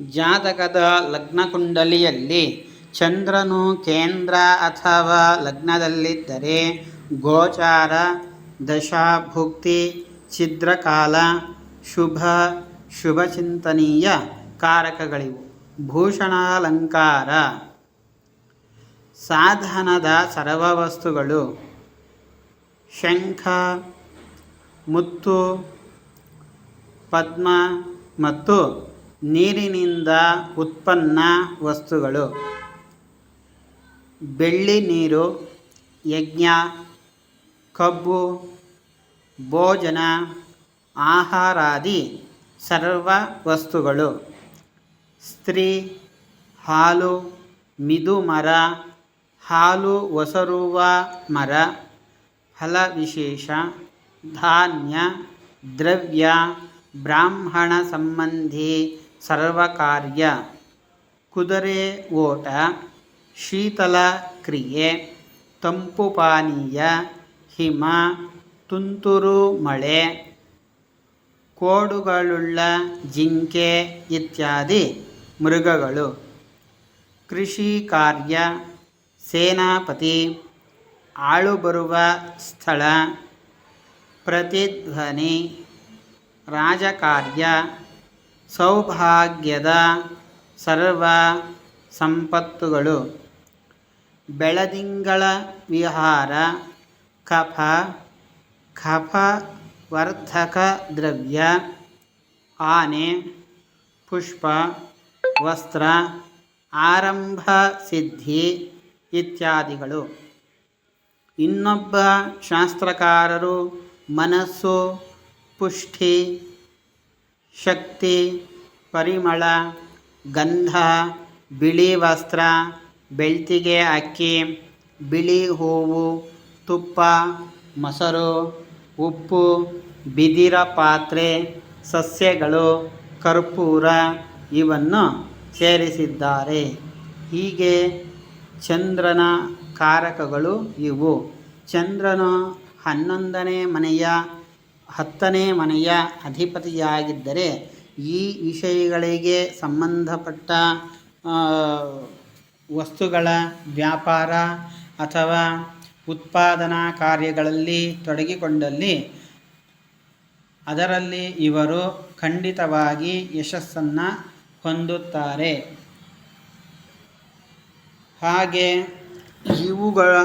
ಜಾತಕದ ಲಗ್ನಕುಂಡಲಿಯಲ್ಲಿ ಚಂದ್ರನು ಕೇಂದ್ರ ಅಥವಾ ಲಗ್ನದಲ್ಲಿದ್ದರೆ ಗೋಚಾರ, ದಶಾಭುಕ್ತಿ, ಛಿದ್ರಕಾಲ, ಶುಭ, ಶುಭಚಿಂತನೀಯ ಕಾರಕಗಳಿವು. ಭೂಷಣಾಲಂಕಾರ, ಸಾಧನದ ಸರ್ವವಸ್ತುಗಳು, ಶಂಖ, ಮುತ್ತು, ಪದ್ಮ ಮತ್ತು ನೀರಿನಿಂದ ಉತ್ಪನ್ನ ವಸ್ತುಗಳು. ಬೆಳ್ಳಿ ನೀರು, ಯಜ್ಞ, ಕಬ್ಬು, ಭೋಜನ, ಆಹಾರಾದಿ ಸರ್ವ ವಸ್ತುಗಳು. ಸ್ತ್ರೀ, ಹಾಲು, ಮಿದು ಮರ, ಹಾಲು ಒಸರುವ ಮರ ಫಲವಿಶೇಷ ಧಾನ್ಯ, ದ್ರವ್ಯ, ಬ್ರಾಹ್ಮಣ ಸಂಬಂಧಿ ಸರ್ವಕಾರ್ಯ ಕುದುರೆ ಓಟ, ಶೀತಲ ಕ್ರಿಯೆ, ತಂಪು ಪಾನೀಯ, ಹಿಮ, ತುಂತುರು ಮಳೆ, ಕೋಡುಗಳುಳ್ಳ ಜಿಂಕೆ ಇತ್ಯಾದಿ ಮೃಗಗಳು. ಕೃಷಿ ಕಾರ್ಯ, ಸೇನಾಪತಿ ಆಳು ಬರುವ ಸ್ಥಳ, ಪ್ರತಿಧ್ವನಿ, ರಾಜಕಾರ್ಯ ಸೌಭಾಗ್ಯದ ಸರ್ವ ಸಂಪತ್ತುಗಳು. ಬೆಳದಿಂಗಳ ವಿಹಾರ, ಕಫ ಕಫವರ್ಧಕ ದ್ರವ್ಯ, ಆನೆ, ಪುಷ್ಪ, ವಸ್ತ್ರ, ಆರಂಭ ಸಿದ್ಧಿ ಇತ್ಯಾದಿಗಳು. ಇನ್ನೊಬ್ಬ ಶಾಸ್ತ್ರಕಾರರು ಮನಸ್ಸು, ಪುಷ್ಟಿ ಶಕ್ತಿ, ಪರಿಮಳ, ಗಂಧ, ಬಿಳಿ ವಸ್ತ್ರ, ಬೆಳ್ತಿಗೆ ಅಕ್ಕಿ, ಬಿಳಿ ಹೂವು, ತುಪ್ಪ, ಮೊಸರು, ಉಪ್ಪು, ಬಿದಿರ ಪಾತ್ರೆ, ಸಸ್ಯಗಳು, ಕರ್ಪೂರ ಇವನ್ನು ಸೇರಿಸಿದ್ದಾರೆ. ಹೀಗೆ ಚಂದ್ರನ ಕಾರಕಗಳು ಇವು. ಚಂದ್ರನು ಹನ್ನೊಂದನೇ ಮನೆಯ ಹತ್ತನೇ ಮನೆಯ ಅಧಿಪತಿಯಾಗಿದ್ದರೆ ಈ ವಿಷಯಗಳಿಗೆ ಸಂಬಂಧಪಟ್ಟ ವಸ್ತುಗಳ ವ್ಯಾಪಾರ ಅಥವಾ ಉತ್ಪಾದನಾ ಕಾರ್ಯಗಳಲ್ಲಿ ತೊಡಗಿಕೊಂಡಲ್ಲಿ ಅದರಲ್ಲಿ ಇವರು ಖಂಡಿತವಾಗಿ ಯಶಸ್ಸನ್ನು ಹೊಂದುತ್ತಾರೆ. ಹಾಗೆ ಇವುಗಳ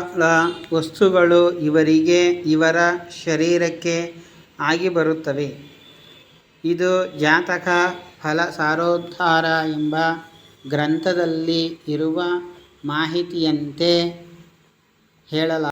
ವಸ್ತುಗಳು ಇವರಿಗೆ, ಇವರ ಶರೀರಕ್ಕೆ ಆಗಿ ಬರುತ್ತವೆ. ಇದು ಜಾತಕ ಫಲ ಸಾರೋದ್ಧಾರ ಎಂಬ ಗ್ರಂಥದಲ್ಲಿ ಇರುವ ಮಾಹಿತಿಯಂತೆ ಹೇಳಲ